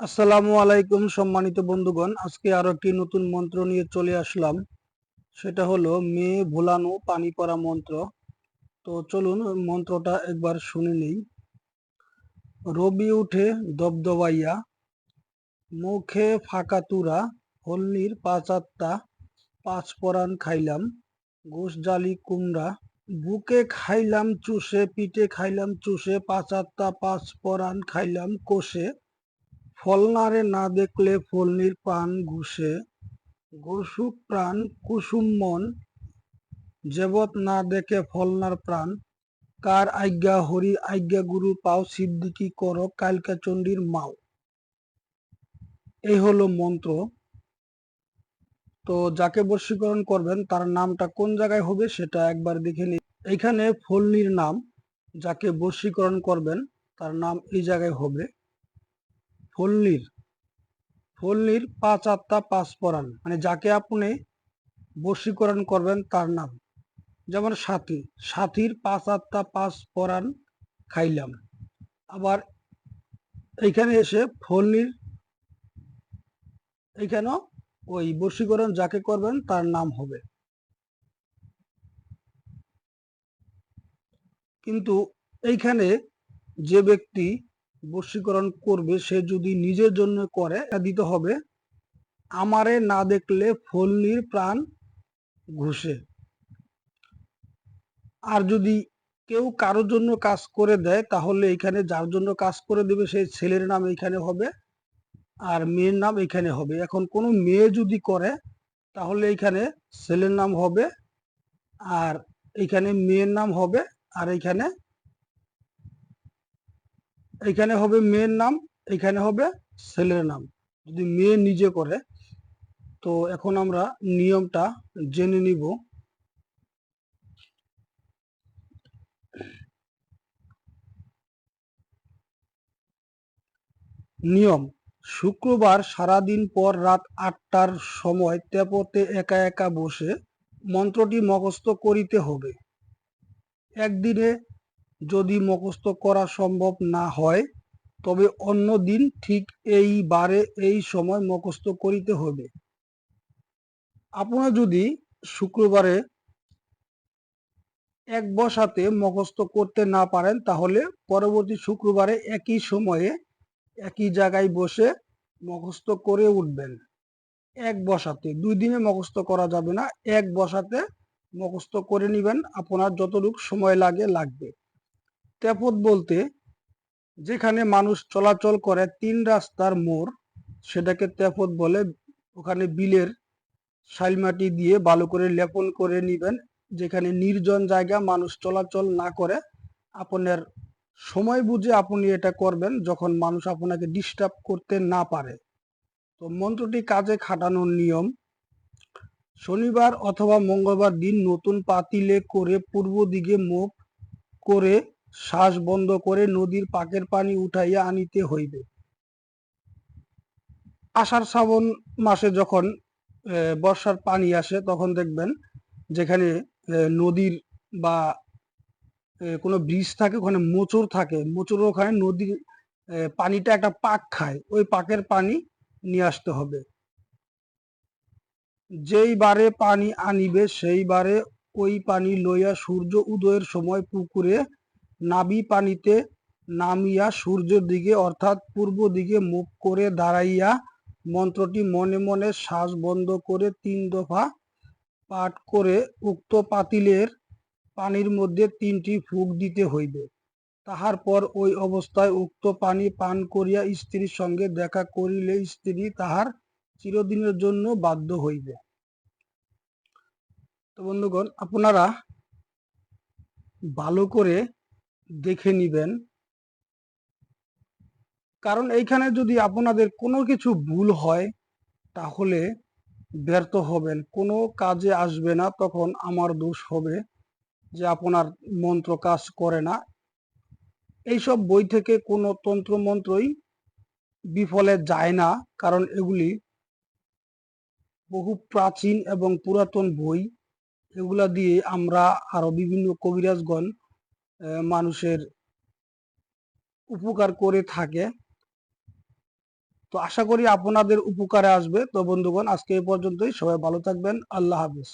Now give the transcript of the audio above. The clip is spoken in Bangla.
আসসালামু আলাইকুম সম্মানিত বন্ধুগণ। আজকে আরও একটি নতুন মন্ত্র নিয়ে চলে আসলাম। সেটা হলো মেয়ে ভোলানো পানি পড়া মন্ত্র। তো চলুন মন্ত্রটা একবার শুনে নেই। রবি উঠে দবদবাইয়া, মুখে ফাঁকা তুরা হলনির পাঁচ আত্মা, পাঁচ পরাণ খাইলাম গোস জালি কুমড়া, বুকে খাইলাম চুষে, পিঠে খাইলাম চুষে, পাঁচ আত্মা, পাঁচ পরাণ খাইলাম কোষে। ফলনারে না দেখলে ফলনির পান ঘুষে, ঘুষুক প্রাণ কুসুম মন। জেবত না দেখে ফলনার প্রাণ। কার আজ্ঞা হরি আজ্ঞা গুরু পাও সিদ্দিকি কর কালকা চণ্ডীর মাও। এই হলো মন্ত্র। তো যাকে বশীকরণ করবেন, তার নামটা কোন জায়গায় হবে সেটা একবার দেখে নিন। এখানে ফলনির নাম, যাকে বশীকরণ করবেন, তার নাম এই জায়গায় হবে। ফল্লির ফল্লির পাঁচ আত্মা পাঁচ পরাণ মানে যাকে আপনি বশীকরণ করবেন তার নাম। যেমন সাথী, সাথীর পাঁচ আত্মা পাঁচ পরাণ খাইলাম। আবার এইখানে এসে ফল্লির, এইখানেও ওই বশীকরণ যাকে করবেন তার নাম হবে। কিন্তু এইখানে যে ব্যক্তি বশীকরণ করবে, সে যদি নিজের জন্য করে দিতে হবে, আমারে না দেখলে ফল্লির প্রাণ ঘুষে। আর যদি কেউ কারোর জন্য কাজ করে দেয়, তাহলে এখানে যার জন্য কাজ করে দেবে সেই ছেলের নাম এখানে হবে, আর মেয়ের নাম এখানে হবে। এখন কোনো মেয়ে যদি করে, তাহলে এখানে ছেলের নাম হবে, আর এখানে মেয়ের নাম হবে, আর এখানে এখানে হবে মেয়ের নাম, এখানে হবে ছেলের নাম। যদি মেয়ে নিজে করে, তো এখন আমরা নিয়মটা জেনে নিব। নিয়ম, শুক্রবার সারাদিন পর রাত আটটার সময় তেপতে একা একা বসে মন্ত্রটি মুখস্থ করিতে হবে। একদিনে যদি মুখস্থ করা সম্ভব না হয়, তবে অন্য দিন ঠিক এই বারে এই সময় মুখস্থ করিতে হবে আপনারা যদি শুক্রবারে এক বসাতে মুখস্থ করতে না পারেন, তাহলে পরবর্তী শুক্রবারে একই সময়ে একই জায়গায় বসে মুখস্থ করে উঠবেন। এক বসাতে, দুই দিনে মুখস্থ করা যাবে না, এক বসাতে মুখস্থ করে নিবেন। আপনার যতটুকু সময় লাগে, লাগবে। তেপত বলতে যেখানে মানুষ চলাচল করে তিন রাস্তার মোড়, সেটাকে তেপত বলে। ওখানে বিলের শাইলমাটি দিয়ে ভালো করে লেপন করে নিবেন, যেখানে নির্জন জায়গা মানুষ চলাচল না করে। আপনার সময় বুঝে আপনি এটা করবেন যখন মানুষ আপনাকে ডিস্টার্ব করতে না পারে। তো মন্ত্রটি কাজে খাটানোর নিয়ম, শনিবার অথবা মঙ্গলবার দিন নতুন পাতিলে করে পূর্ব দিকে মুখ করে শ্বাস বন্ধ করে নদীর পাকের পানি উঠাইয়া আনিতে হইবে। আষাঢ় শ্রাবণ মাসে যখন বর্ষার পানি আসে, তখন দেখবেন যেখানে নদীর বা কোনো ব্রিজ থাকে, ওখানে মোচড় থাকে। মোচড় ওখানে নদীর পানিটা একটা পাক খায়। ওই পাকের পানি নিয়ে আসতে হবে। যেই বারে পানি আনিবে, সেই বারে ওই পানি লইয়া সূর্য উদয়ের সময় পুকুরে নাবি পানিতে নামিয়া সূর্যের দিকে, অর্থাৎ পূর্ব দিকে মুখ করে দাঁড়াইয়া মন্ত্রটি মনে মনে শ্বাস বন্ধ করে তিন দফা পাঠ করে উক্ত পাতিলের পানির মধ্যে তিনটি ফুক দিতে হইবে। তাহার পর ওই অবস্থায় উক্ত পানি পান করিয়া স্ত্রীর সঙ্গে দেখা করিলে স্ত্রী তাহার চিরদিনের জন্য বাধ্য হইবে। তো বন্ধুগণ, আপনারা ভালো করে দেখে নিবেন। কারণ এইখানে যদি আপনাদের কোনো কিছু ভুল হয়, তাহলে ব্যর্থ হবেন। কোনো কাজে আসবে না, তখন আমার দোষ হবে যে আপনার মন্ত্র কাজ করে না। এইসব বই থেকে কোনো তন্ত্র মন্ত্রই বিফলে যায় না, কারণ এগুলি বহু প্রাচীন এবং পুরাতন বই। এগুলা দিয়ে আমরা আরও বিভিন্ন কবিরাজগণ মানুষের উপকার করে থাকে। তো আশা করি আপনাদের উপকারে আসবে। তো বন্ধুগণ, আজকে এই পর্যন্তই। সবাই ভালো থাকবেন। আল্লাহ হাফিজ।